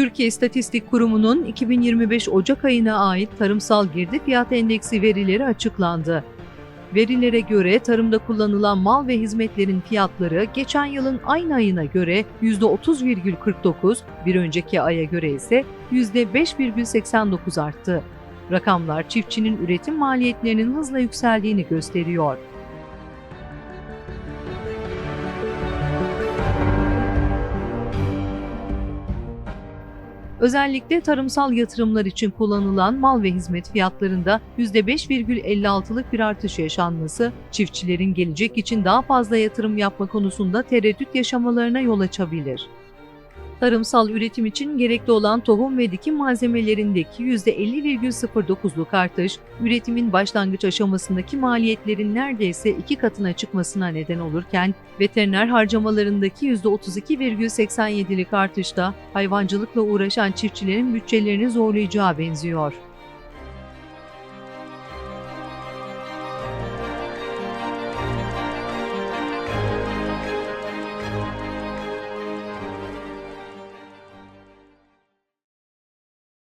Türkiye İstatistik Kurumu'nun 2025 Ocak ayına ait tarımsal girdi fiyat endeksi verileri açıklandı. Verilere göre tarımda kullanılan mal ve hizmetlerin fiyatları geçen yılın aynı ayına göre %30,49, bir önceki aya göre ise %5,89 arttı. Rakamlar çiftçinin üretim maliyetlerinin hızla yükseldiğini gösteriyor. Özellikle tarımsal yatırımlar için kullanılan mal ve hizmet fiyatlarında %5,56'lık bir artış yaşanması, çiftçilerin gelecek için daha fazla yatırım yapma konusunda tereddüt yaşamalarına yol açabilir. Tarımsal üretim için gerekli olan tohum ve dikim malzemelerindeki %50,09'luk artış, üretimin başlangıç aşamasındaki maliyetlerin neredeyse iki katına çıkmasına neden olurken, veteriner harcamalarındaki %32,87'lik artış da hayvancılıkla uğraşan çiftçilerin bütçelerini zorlayacağı benziyor.